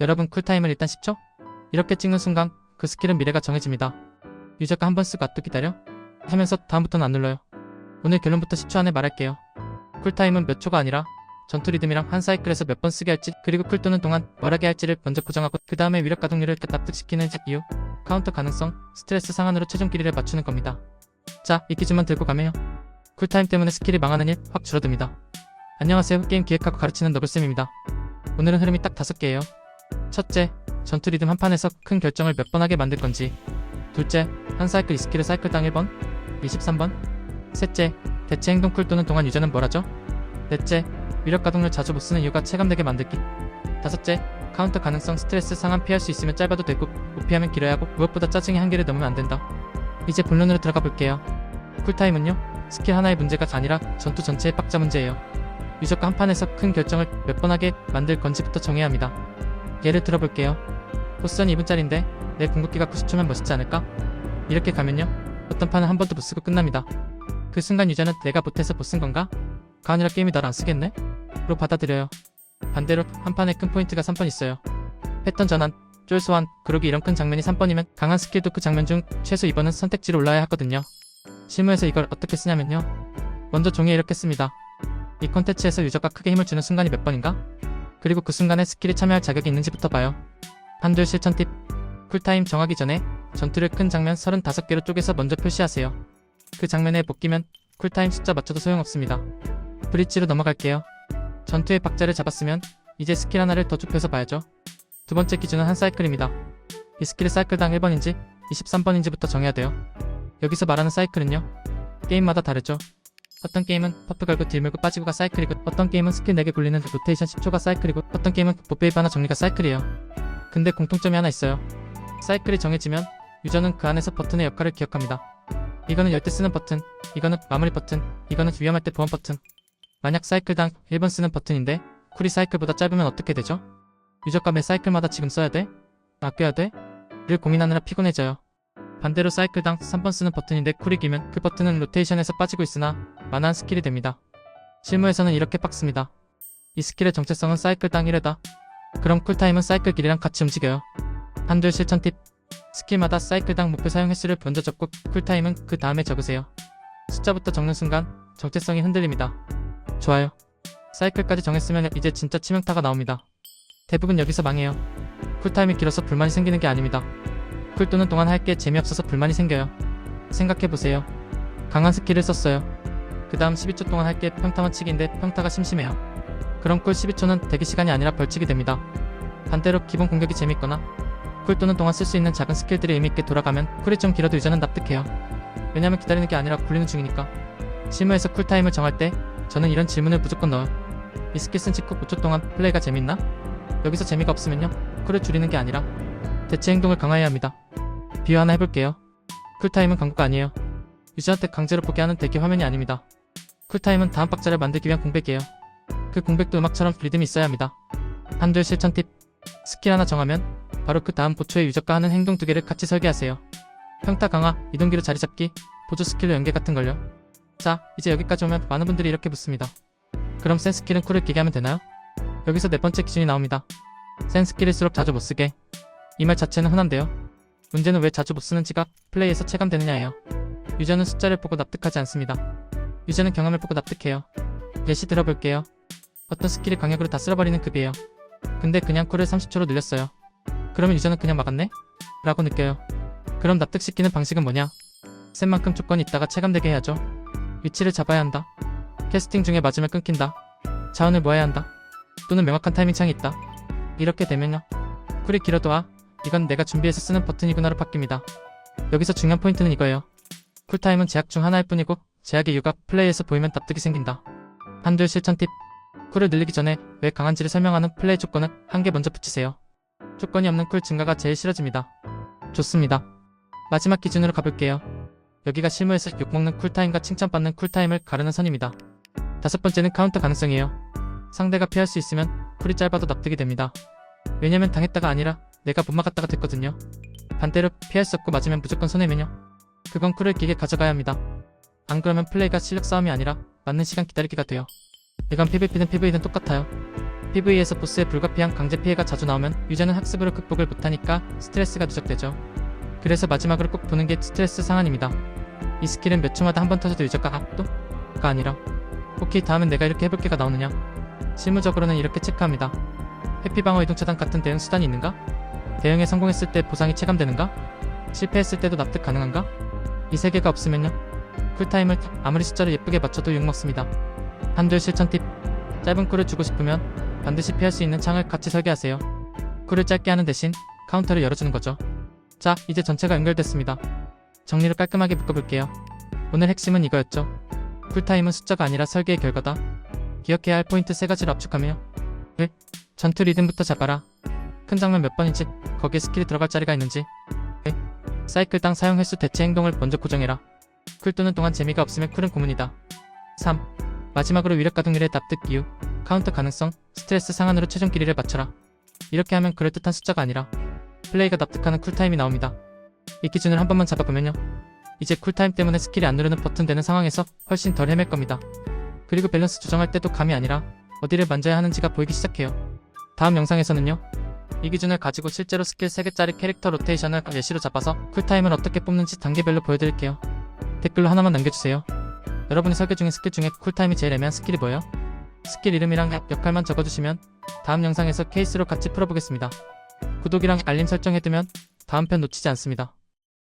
여러분 쿨타임을 일단 10초? 이렇게 찍는 순간 그 스킬은 미래가 정해집니다. 유저가 한 번 쓰고 아또 기다려? 하면서 다음부터는 안 눌러요. 오늘 결론부터 10초 안에 말할게요. 쿨타임은 몇 초가 아니라 전투 리듬이랑 한 사이클에서 몇 번 쓰게 할지 그리고 쿨 도는 동안 뭘 하게 할지를 먼저 고정하고 그 다음에 위력 가동률을 납득시키는 이유 카운터 가능성 스트레스 상한으로 최종 길이를 맞추는 겁니다. 자, 이 기준만 들고 가면요. 쿨타임 때문에 스킬이 망하는 일 확 줄어듭니다. 안녕하세요. 게임 기획하고 가르치는 너블쌤입니다. 오늘은 흐름이 딱 다섯 개예요. 첫째, 전투 리듬 한 판에서 큰 결정을 몇 번 하게 만들 건지. 둘째, 한 사이클 이 스킬을 사이클당 1번, 23번. 셋째, 대체 행동 쿨 도는 동안 유저는 뭘 하죠? 넷째, 위력 가동률 자주 못 쓰는 이유가 체감되게 만들기. 다섯째, 카운터 가능성 스트레스 상한 피할 수 있으면 짧아도 되고 못 피하면 길어야 하고 무엇보다 짜증이 한계를 넘으면 안 된다. 이제 본론으로 들어가 볼게요. 쿨타임은요, 스킬 하나의 문제가 아니라 전투 전체의 빡자 문제예요. 유저가 한 판에서 큰 결정을 몇 번 하게 만들 건지부터 정해야 합니다. 예를 들어볼게요. 보스전 2분짜리인데 내 궁극기가 90초면 멋있지 않을까? 이렇게 가면요, 어떤 판은 한 번도 못 쓰고 끝납니다. 그 순간 유저는 내가 못해서 못 쓴 건가? 가 아니라 게임이 날 안 쓰겠네? 로 받아들여요. 반대로 한 판에 큰 포인트가 3번 있어요. 패턴 전환, 쫄 소환, 그러기 이런 큰 장면이 3번이면 강한 스킬도 그 장면 중 최소 2번은 선택지로 올라야 하거든요. 실무에서 이걸 어떻게 쓰냐면요. 먼저 종이에 이렇게 씁니다. 이 콘텐츠에서 유저가 크게 힘을 주는 순간이 몇 번인가? 그리고 그 순간에 스킬이 참여할 자격이 있는지부터 봐요. 한줄 실천 팁. 쿨타임 정하기 전에 전투를 큰 장면 35개로 쪼개서 먼저 표시하세요. 그 장면에 못 끼면 쿨타임 숫자 맞춰도 소용없습니다. 브릿지로 넘어갈게요. 전투의 박자를 잡았으면 이제 스킬 하나를 더 좁혀서 봐야죠. 두 번째 기준은 한 사이클입니다. 이 스킬의 사이클당 1번인지 23번인지부터 정해야 돼요. 여기서 말하는 사이클은요. 게임마다 다르죠. 어떤 게임은 퍼프 걸고 딜 물고 빠지고가 사이클이고 어떤 게임은 스킬 4개 굴리는 로테이션 10초가 사이클이고 어떤 게임은 보페이브 하나 정리가 사이클이에요. 근데 공통점이 하나 있어요. 사이클이 정해지면 유저는 그 안에서 버튼의 역할을 기억합니다. 이거는 열 때 쓰는 버튼, 이거는 마무리 버튼, 이거는 위험할 때 보험 버튼. 만약 사이클당 1번 쓰는 버튼인데 쿨이 사이클보다 짧으면 어떻게 되죠? 유저가 매 사이클마다 지금 써야 돼? 아껴야 돼? 를 고민하느라 피곤해져요. 반대로 사이클당 3번 쓰는 버튼인데 쿨이 기면 그 버튼은 로테이션에서 빠지고 있으나 만한 스킬이 됩니다. 실무에서는 이렇게 빡습니다. 이 스킬의 정체성은 사이클당 1회다. 그럼 쿨타임은 사이클 길이랑 같이 움직여요. 한 줄 실천 팁. 스킬마다 사이클당 목표 사용 횟수를 먼저 적고 쿨타임은 그 다음에 적으세요. 숫자부터 적는 순간 정체성이 흔들립니다. 좋아요. 사이클까지 정했으면 이제 진짜 치명타가 나옵니다. 대부분 여기서 망해요. 쿨타임이 길어서 불만이 생기는 게 아닙니다. 쿨 도는 동안 할 게 재미없어서 불만이 생겨요. 생각해보세요. 강한 스킬을 썼어요. 그 다음 12초 동안 할 게 평타 맞히기인데 평타가 심심해요. 그럼 쿨 12초는 대기 시간이 아니라 벌칙이 됩니다. 반대로 기본 공격이 재밌거나 쿨 도는 동안 쓸 수 있는 작은 스킬들이 의미있게 돌아가면 쿨이 좀 길어도 유저는 납득해요. 왜냐면 기다리는 게 아니라 굴리는 중이니까. 실무에서 쿨타임을 정할 때 저는 이런 질문을 무조건 넣어요. 이 스킬 쓴 직후 5초 동안 플레이가 재밌나? 여기서 재미가 없으면요. 쿨을 줄이는 게 아니라 대체 행동을 강화해야 합니다. 비유 하나 해볼게요. 쿨타임은 광고가 아니에요. 유저한테 강제로 보게 하는 대기 화면이 아닙니다. 쿨타임은 다음 박자를 만들기 위한 공백이에요. 그 공백도 음악처럼 리듬이 있어야 합니다. 한줄 실천 팁. 스킬 하나 정하면 바로 그 다음 보초의 유저가 하는 행동 두 개를 같이 설계하세요. 평타 강화, 이동기로 자리 잡기, 보조 스킬로 연계 같은 걸요. 자, 이제 여기까지 오면 많은 분들이 이렇게 묻습니다. 그럼 센 스킬은 쿨을 끼게 하면 되나요? 여기서 네 번째 기준이 나옵니다. 센 스킬일수록 자주 못 쓰게. 이 말 자체는 흔한데요. 문제는 왜 자주 못 쓰는지가 플레이에서 체감되느냐예요. 유저는 숫자를 보고 납득하지 않습니다. 유저는 경험을 보고 납득해요. 예시 들어볼게요. 어떤 스킬이 강력으로 다 쓸어버리는 급이에요. 근데 그냥 쿨을 30초로 늘렸어요. 그러면 유저는 그냥 막았네? 라고 느껴요. 그럼 납득시키는 방식은 뭐냐? 센 만큼 조건이 있다가 체감되게 해야죠. 위치를 잡아야 한다. 캐스팅 중에 맞으면 끊긴다. 자원을 모아야 한다. 또는 명확한 타이밍 창이 있다. 이렇게 되면요. 쿨이 길어도 아, 이건 내가 준비해서 쓰는 버튼이구나로 바뀝니다. 여기서 중요한 포인트는 이거예요. 쿨타임은 제약 중 하나일 뿐이고 제약의 이유가 플레이에서 보이면 납득이 생긴다. 한줄 실천 팁. 쿨을 늘리기 전에 왜 강한지를 설명하는 플레이 조건은 한 개 먼저 붙이세요. 조건이 없는 쿨 증가가 제일 싫어집니다. 좋습니다. 마지막 기준으로 가볼게요. 여기가 실무에서 욕먹는 쿨타임과 칭찬받는 쿨타임을 가르는 선입니다. 다섯 번째는 카운터 가능성이에요. 상대가 피할 수 있으면 쿨이 짧아도 납득이 됩니다. 왜냐면 당했다가 아니라 내가 못 막았다가 됐거든요. 반대로 피할 수 없고 맞으면 무조건 손해면요. 그건 쿨을 길게 가져가야 합니다. 안 그러면 플레이가 실력 싸움이 아니라 맞는 시간 기다리기가 돼요. 이건 PVP든 PV든 똑같아요. PV에서 보스의 불가피한 강제 피해가 자주 나오면 유저는 학습으로 극복을 못하니까 스트레스가 누적되죠. 그래서 마지막으로 꼭 보는 게 스트레스 상한입니다. 이 스킬은 몇 초마다 한 번 터져도 유저가 압도가 아니라 오케이 다음엔 내가 이렇게 해볼게가 나오느냐 실무적으로는 이렇게 체크합니다. 회피방어 이동차단 같은 대응 수단이 있는가? 대응에 성공했을 때 보상이 체감되는가? 실패했을 때도 납득 가능한가? 이 세 개가 없으면요 쿨타임을 아무리 숫자를 예쁘게 맞춰도 욕먹습니다. 한 줄 실천 팁 짧은 쿨을 주고 싶으면 반드시 피할 수 있는 창을 같이 설계하세요. 쿨을 짧게 하는 대신 카운터를 열어주는 거죠. 자, 이제 전체가 연결됐습니다. 정리를 깔끔하게 묶어볼게요. 오늘 핵심은 이거였죠. 쿨타임은 숫자가 아니라 설계의 결과다. 기억해야 할 포인트 세 가지를 압축하며 1. 전투 리듬부터 잡아라. 큰 장면 몇 번인지, 거기에 스킬이 들어갈 자리가 있는지 2. 사이클 당 사용 횟수 대체 행동을 먼저 고정해라. 쿨 도는 동안 재미가 없으면 쿨은 고문이다. 3. 마지막으로 위력 가동률의 납득 이유, 카운터 가능성, 스트레스 상한으로 최종 길이를 맞춰라. 이렇게 하면 그럴듯한 숫자가 아니라 플레이가 납득하는 쿨타임이 나옵니다. 이 기준을 한 번만 잡아보면요. 이제 쿨타임 때문에 스킬이 안 누르는 버튼 되는 상황에서 훨씬 덜 헤맬 겁니다. 그리고 밸런스 조정할 때도 감이 아니라 어디를 만져야 하는지가 보이기 시작해요. 다음 영상에서는요. 이 기준을 가지고 실제로 스킬 3개짜리 캐릭터 로테이션을 예시로 잡아서 쿨타임을 어떻게 뽑는지 단계별로 보여드릴게요. 댓글로 하나만 남겨주세요. 여러분이 설계 중인 스킬 중에 쿨타임이 제일 애매한 스킬이 뭐예요? 스킬 이름이랑 역할만 적어주시면 다음 영상에서 케이스로 같이 풀어보겠습니다. 구독이랑 알림 설정해두면 다음 편 놓치지 않습니다.